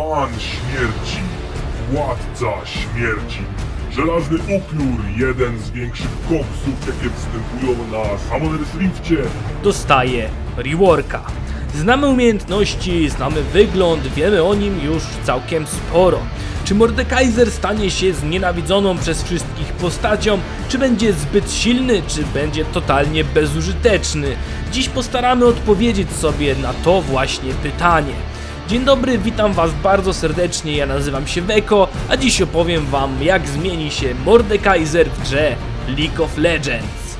Pan śmierci, władca śmierci, żelazny upiór, jeden z większych koksów, jakie występują na Summoner's Rifcie. dostaje reworka. Znamy umiejętności, znamy wygląd, wiemy o nim już całkiem sporo. Czy Mordekaiser stanie się znienawidzoną przez wszystkich postacią, czy będzie zbyt silny, czy będzie totalnie bezużyteczny? Dziś postaramy odpowiedzieć sobie na to właśnie pytanie. Dzień dobry, witam was bardzo serdecznie, ja nazywam się Weko, a dziś opowiem wam jak zmieni się Mordekaiser w grze League of Legends.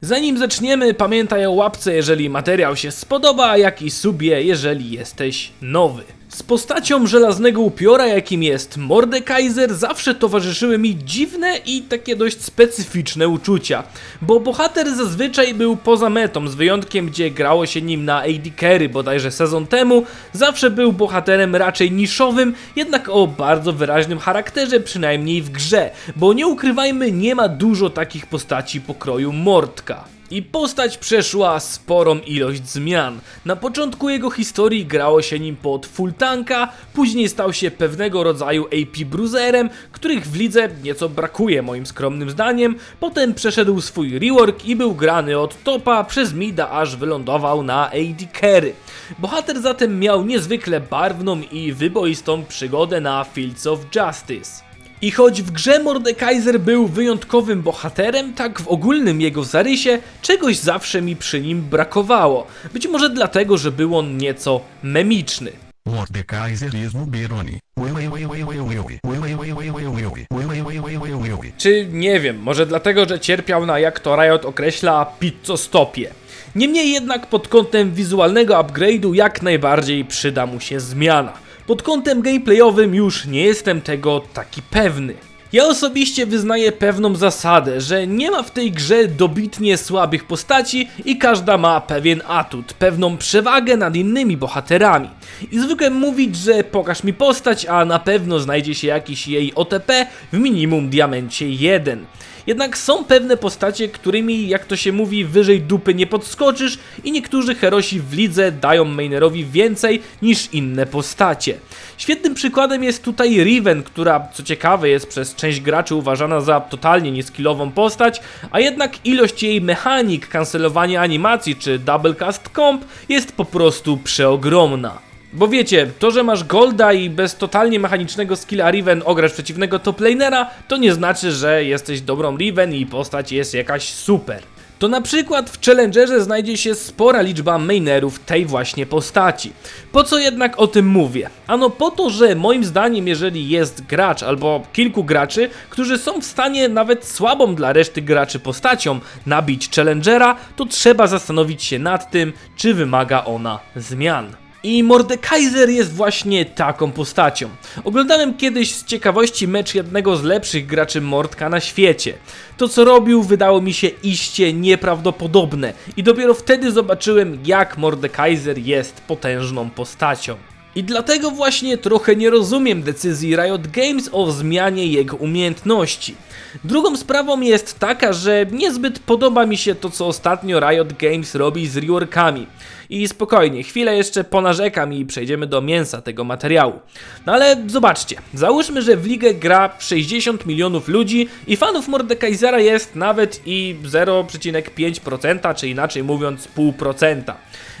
Zanim zaczniemy, pamiętaj o łapce, jeżeli materiał się spodoba, jak i subie, jeżeli jesteś nowy. Z postacią żelaznego upiora, jakim jest Mordekaiser, zawsze towarzyszyły mi dziwne i takie dość specyficzne uczucia, bo bohater zazwyczaj był poza metą, z wyjątkiem gdzie grało się nim na AD Carry bodajże sezon temu, zawsze był bohaterem raczej niszowym, jednak o bardzo wyraźnym charakterze, przynajmniej w grze, bo nie ukrywajmy, nie ma dużo takich postaci pokroju Mordka. I postać przeszła sporą ilość zmian. Na początku jego historii grało się nim pod full tanka, później stał się pewnego rodzaju AP bruiserem, których w lidze nieco brakuje moim skromnym zdaniem. Potem przeszedł swój rework i był grany od topa przez mida aż wylądował na AD carry. Bohater zatem miał niezwykle barwną i wyboistą przygodę na Fields of Justice. I choć w grze Mordekaiser był wyjątkowym bohaterem, tak w ogólnym jego zarysie czegoś zawsze mi przy nim brakowało. Być może dlatego, że był on nieco memiczny. Czy nie wiem, może dlatego, że cierpiał na jak to Riot określa pizzostopie. Niemniej jednak pod kątem wizualnego upgrade'u jak najbardziej przyda mu się zmiana. Pod kątem gameplayowym już nie jestem tego taki pewny. Ja osobiście wyznaję pewną zasadę, że nie ma w tej grze dobitnie słabych postaci i każda ma pewien atut, pewną przewagę nad innymi bohaterami. I zwykłem mówić, że pokaż mi postać, a na pewno znajdzie się jakiś jej OTP w minimum diamencie 1. Jednak są pewne postacie, którymi, jak to się mówi, wyżej dupy nie podskoczysz i niektórzy herosi w lidze dają mainerowi więcej niż inne postacie. Świetnym przykładem jest tutaj Riven, która co ciekawe jest przez część graczy uważana za totalnie nieskillową postać, a jednak ilość jej mechanik, kancelowanie animacji czy double cast comp jest po prostu przeogromna. Bo wiecie, to, że masz Golda i bez totalnie mechanicznego skilla Riven ograsz przeciwnego toplanera, to nie znaczy, że jesteś dobrą Riven i postać jest jakaś super. To na przykład w Challengerze znajdzie się spora liczba mainerów tej właśnie postaci. Po co jednak o tym mówię? Ano po to, że moim zdaniem jeżeli jest gracz albo kilku graczy, którzy są w stanie nawet słabą dla reszty graczy postacią nabić Challengera, to trzeba zastanowić się nad tym, czy wymaga ona zmian. I Mordekaiser jest właśnie taką postacią. Oglądałem kiedyś z ciekawości mecz jednego z lepszych graczy Mordka na świecie. To co robił wydało mi się iście nieprawdopodobne i dopiero wtedy zobaczyłem jak Mordekaiser jest potężną postacią. I dlatego właśnie trochę nie rozumiem decyzji Riot Games o zmianie jego umiejętności. Drugą sprawą jest taka, że niezbyt podoba mi się to, co ostatnio Riot Games robi z reworkami. I spokojnie, chwilę jeszcze ponarzekam i przejdziemy do mięsa tego materiału. No ale zobaczcie, załóżmy, że w ligę gra 60 milionów ludzi i fanów Mordekaisera jest nawet i 0,5%, czy inaczej mówiąc 0,5%.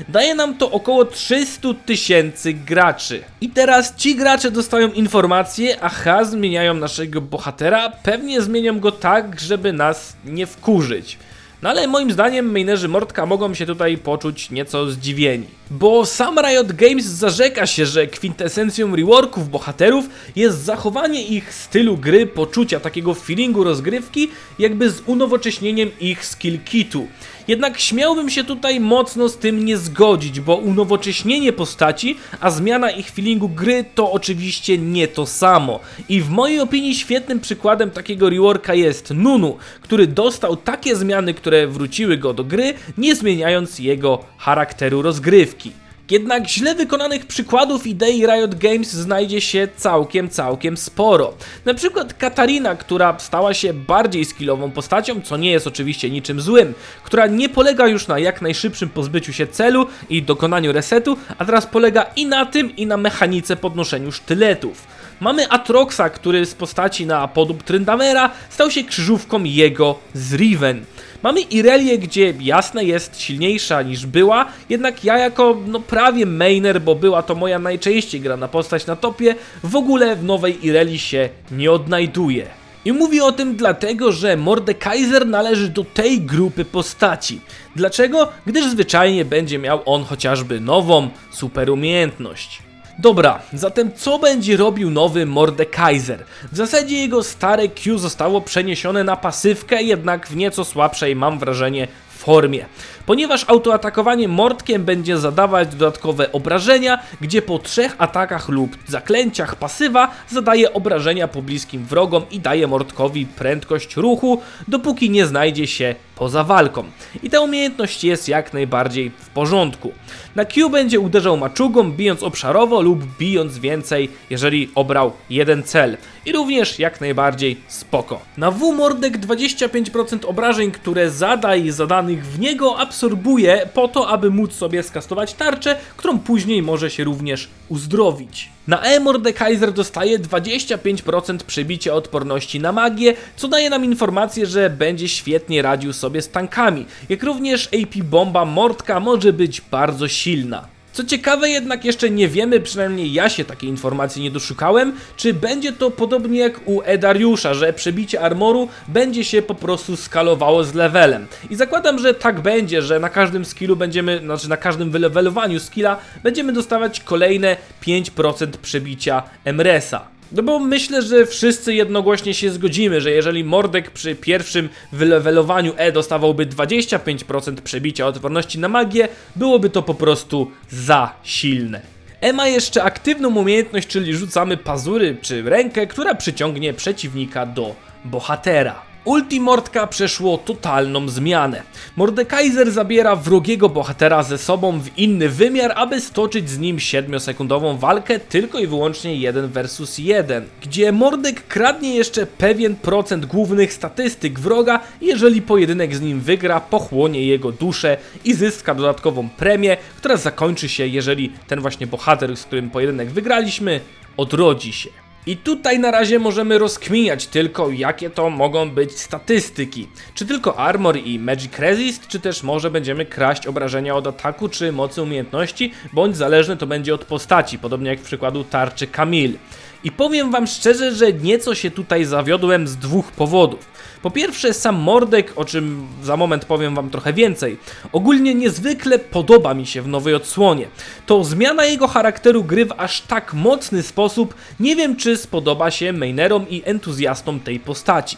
Daje nam to około 300 tysięcy graczy. I teraz ci gracze dostają informację, aha, zmieniają naszego bohatera, pewnie zmienią go tak, żeby nas nie wkurzyć. No ale moim zdaniem mainerzy Mordka mogą się tutaj poczuć nieco zdziwieni. Bo sam Riot Games zarzeka się, że kwintesencją reworków bohaterów jest zachowanie ich stylu gry, poczucia takiego feelingu rozgrywki, jakby z unowocześnieniem ich skill kitu. Jednak śmiałbym się tutaj mocno z tym nie zgodzić, bo unowocześnienie postaci, a zmiana ich feelingu gry to oczywiście nie to samo. I w mojej opinii świetnym przykładem takiego reworka jest Nunu, który dostał takie zmiany, które wróciły go do gry, nie zmieniając jego charakteru rozgrywki. Jednak źle wykonanych przykładów idei Riot Games znajdzie się całkiem, całkiem sporo. Na przykład Katarina, która stała się bardziej skillową postacią, co nie jest oczywiście niczym złym, która nie polega już na jak najszybszym pozbyciu się celu i dokonaniu resetu, a teraz polega i na tym, i na mechanice podnoszeniu sztyletów. Mamy Atroxa, który z postaci na podób Tryndamera stał się krzyżówką jego z Riven. Mamy Irelię, gdzie jasne jest silniejsza niż była, jednak ja jako no prawie mainer, bo była to moja najczęściej grana postać na topie, w ogóle w nowej Ireli się nie odnajduję. I mówię o tym dlatego, że Mordekaiser należy do tej grupy postaci. Dlaczego? Gdyż zwyczajnie będzie miał on chociażby nową super umiejętność. Dobra, zatem co będzie robił nowy Mordekaiser? W zasadzie jego stare Q zostało przeniesione na pasywkę, jednak w nieco słabszej, mam wrażenie, formie. Ponieważ autoatakowanie mordkiem będzie zadawać dodatkowe obrażenia, gdzie po trzech atakach lub zaklęciach pasywa zadaje obrażenia pobliskim wrogom i daje mordkowi prędkość ruchu, dopóki nie znajdzie się poza walką. I ta umiejętność jest jak najbardziej w porządku. Na Q będzie uderzał maczugą, bijąc obszarowo lub bijąc więcej, jeżeli obrał jeden cel. I również jak najbardziej spoko. Na W mordek 25% obrażeń, które zadaje zadanych w niego absorbuje po to, aby móc sobie skastować tarczę, którą później może się również uzdrowić. Na E Mordekaiser dostaje 25% przebicia odporności na magię, co daje nam informację, że będzie świetnie radził sobie z tankami, jak również AP bomba Mordka może być bardzo silna. Co ciekawe, jednak jeszcze nie wiemy, przynajmniej ja się takiej informacji nie doszukałem, czy będzie to podobnie jak u Edariusza, że przebicie armoru będzie się po prostu skalowało z levelem. I zakładam, że tak będzie, że na każdym skillu będziemy, znaczy na każdym wylewelowaniu skilla będziemy dostawać kolejne 5% przebicia Emresa. No bo myślę, że wszyscy jednogłośnie się zgodzimy, że jeżeli Mordek przy pierwszym wylewelowaniu E dostawałby 25% przebicia odporności na magię, byłoby to po prostu za silne. E ma jeszcze aktywną umiejętność, czyli rzucamy pazury czy rękę, która przyciągnie przeciwnika do bohatera. Ulti Mordka przeszło totalną zmianę. Mordekaiser zabiera wrogiego bohatera ze sobą w inny wymiar, aby stoczyć z nim 7-sekundową walkę tylko i wyłącznie 1 versus 1, gdzie Mordek kradnie jeszcze pewien procent głównych statystyk wroga, jeżeli pojedynek z nim wygra, pochłonie jego duszę i zyska dodatkową premię, która zakończy się, jeżeli ten właśnie bohater, z którym pojedynek wygraliśmy, odrodzi się. I tutaj na razie możemy rozkminiać tylko, jakie to mogą być statystyki. Czy tylko armor i magic resist, czy też może będziemy kraść obrażenia od ataku, czy mocy umiejętności, bądź zależne to będzie od postaci, podobnie jak w przykładu tarczy Camille. I powiem wam szczerze, że nieco się tutaj zawiodłem z dwóch powodów. Po pierwsze, sam Mordek, o czym za moment powiem wam trochę więcej, ogólnie niezwykle podoba mi się w nowej odsłonie. To zmiana jego charakteru gry w aż tak mocny sposób, nie wiem czy spodoba się mainerom i entuzjastom tej postaci.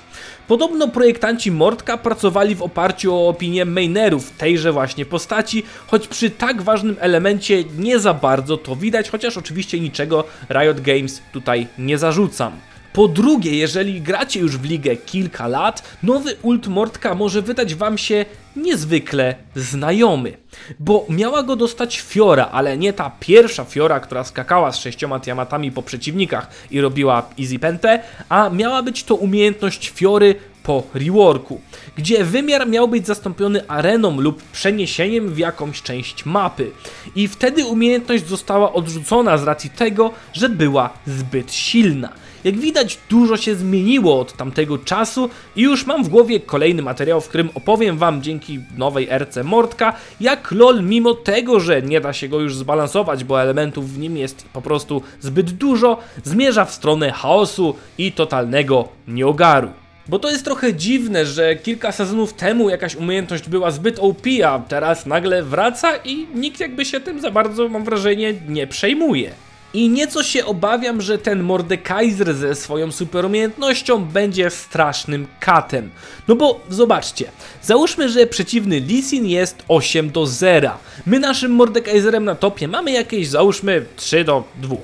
Podobno projektanci Mordka pracowali w oparciu o opinię mainerów tejże właśnie postaci, choć przy tak ważnym elemencie nie za bardzo to widać, chociaż oczywiście niczego Riot Games tutaj nie zarzucam. Po drugie, jeżeli gracie już w ligę kilka lat, nowy ult Mordka może wydać wam się niezwykle znajomy. Bo miała go dostać Fiora, ale nie ta pierwsza Fiora, która skakała z sześcioma tiamatami po przeciwnikach i robiła easy pentę, a miała być to umiejętność Fiory po reworku, gdzie wymiar miał być zastąpiony areną lub przeniesieniem w jakąś część mapy. I wtedy umiejętność została odrzucona z racji tego, że była zbyt silna. Jak widać, dużo się zmieniło od tamtego czasu i już mam w głowie kolejny materiał, w którym opowiem Wam dzięki nowej RC Mordka, jak LOL mimo tego, że nie da się go już zbalansować, bo elementów w nim jest po prostu zbyt dużo, zmierza w stronę chaosu i totalnego nieogaru. Bo to jest trochę dziwne, że kilka sezonów temu jakaś umiejętność była zbyt OP, a teraz nagle wraca i nikt jakby się tym za bardzo, mam wrażenie, nie przejmuje. I nieco się obawiam, że ten Mordekaiser ze swoją superumiejętnością będzie strasznym katem. No bo zobaczcie, załóżmy, że przeciwny Lisin jest 8 do 0. My naszym Mordekaiserem na topie mamy jakieś załóżmy 3 do 2.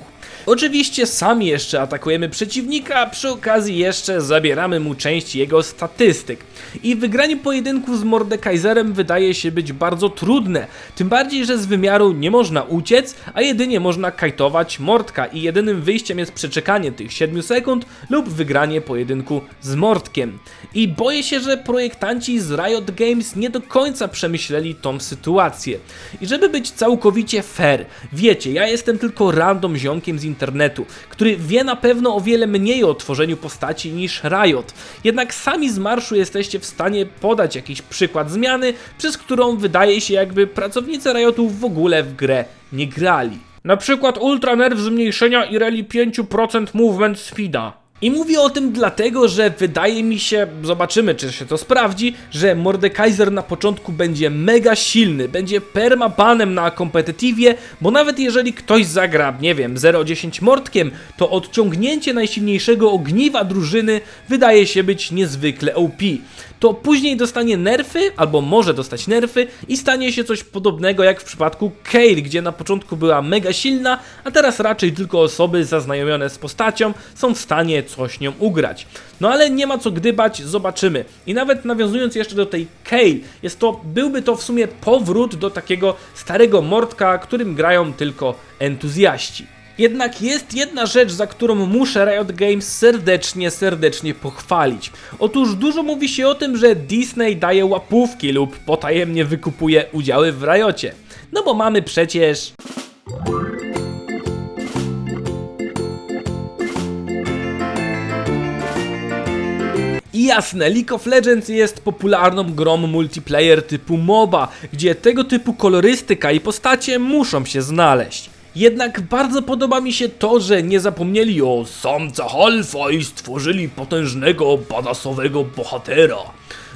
Oczywiście sami jeszcze atakujemy przeciwnika, a przy okazji jeszcze zabieramy mu część jego statystyk. I wygranie pojedynku z Mordekaiserem wydaje się być bardzo trudne, tym bardziej, że z wymiaru nie można uciec, a jedynie można kajtować Mordka i jedynym wyjściem jest przeczekanie tych 7 sekund lub wygranie pojedynku z Mordkiem. I boję się, że projektanci z Riot Games nie do końca przemyśleli tą sytuację. I żeby być całkowicie fair, wiecie, ja jestem tylko random ziomkiem z internetu, który wie na pewno o wiele mniej o tworzeniu postaci niż Riot. Jednak sami z marszu jesteście w stanie podać jakiś przykład zmiany, przez którą wydaje się jakby pracownicy Riotu w ogóle w grę nie grali. Na przykład Ultra Nerv zmniejszenia Ireli 5% movement speeda. I mówię o tym dlatego, że wydaje mi się, zobaczymy czy się to sprawdzi, że Mordekaiser na początku będzie mega silny, będzie permabanem na kompetytywie, bo nawet jeżeli ktoś zagra, nie wiem, 0-10 Mordkiem, to odciągnięcie najsilniejszego ogniwa drużyny wydaje się być niezwykle OP. To później dostanie nerfy, albo może dostać nerfy i stanie się coś podobnego jak w przypadku Kayle, gdzie na początku była mega silna, a teraz raczej tylko osoby zaznajomione z postacią są w stanie coś nią ugrać. No ale nie ma co gdybać, zobaczymy. I nawet nawiązując jeszcze do tej Kayle, jest to, byłby to w sumie powrót do takiego starego mordka, którym grają tylko entuzjaści. Jednak jest jedna rzecz, za którą muszę Riot Games serdecznie, serdecznie pochwalić. Otóż dużo mówi się o tym, że Disney daje łapówki lub potajemnie wykupuje udziały w Riocie. No bo mamy przecież... I jasne, League of Legends jest popularną grą multiplayer typu MOBA, gdzie tego typu kolorystyka i postacie muszą się znaleźć. Jednak bardzo podoba mi się to, że nie zapomnieli o samcach alfa i stworzyli potężnego, badasowego bohatera.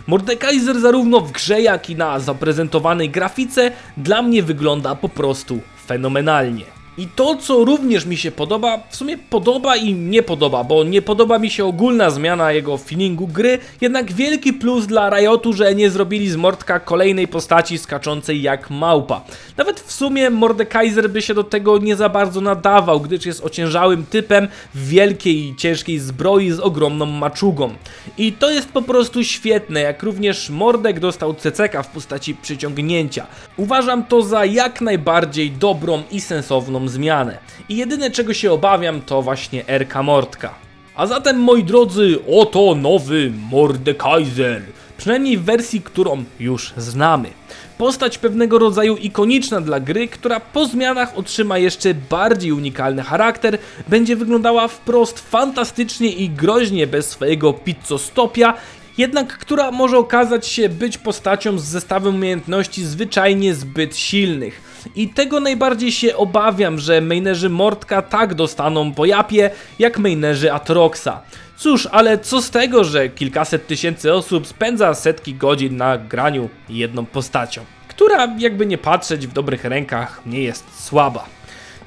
Mordekaiser zarówno w grze, jak i na zaprezentowanej grafice dla mnie wygląda po prostu fenomenalnie. I to, co również mi się podoba, w sumie podoba i nie podoba, bo nie podoba mi się ogólna zmiana jego feelingu gry, jednak wielki plus dla Riotu, że nie zrobili z Mordka kolejnej postaci skaczącej jak małpa. Nawet w sumie Mordekaiser by się do tego nie za bardzo nadawał, gdyż jest ociężałym typem w wielkiej i ciężkiej zbroi z ogromną maczugą. I to jest po prostu świetne, jak również Mordek dostał CCK w postaci przyciągnięcia. Uważam to za jak najbardziej dobrą i sensowną zmianę. I jedyne czego się obawiam to właśnie RK Mordka. A zatem moi drodzy, oto nowy Mordekaiser. Przynajmniej w wersji, którą już znamy. Postać pewnego rodzaju ikoniczna dla gry, która po zmianach otrzyma jeszcze bardziej unikalny charakter, będzie wyglądała wprost fantastycznie i groźnie bez swojego pizzostopia, jednak która może okazać się być postacią z zestawem umiejętności zwyczajnie zbyt silnych. I tego najbardziej się obawiam, że mainerzy Mordka tak dostaną po japie, jak mainerzy Atroxa. Cóż, ale co z tego, że kilkaset tysięcy osób spędza setki godzin na graniu jedną postacią, która jakby nie patrzeć w dobrych rękach nie jest słaba.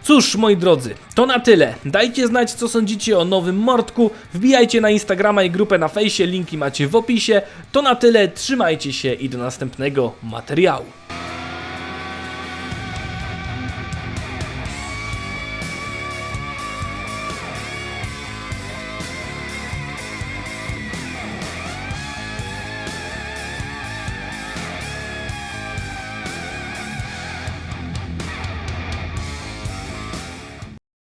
Cóż, moi drodzy, to na tyle. Dajcie znać, co sądzicie o nowym Mordku. Wbijajcie na Instagrama i grupę na fejsie, linki macie w opisie. To na tyle, trzymajcie się i do następnego materiału.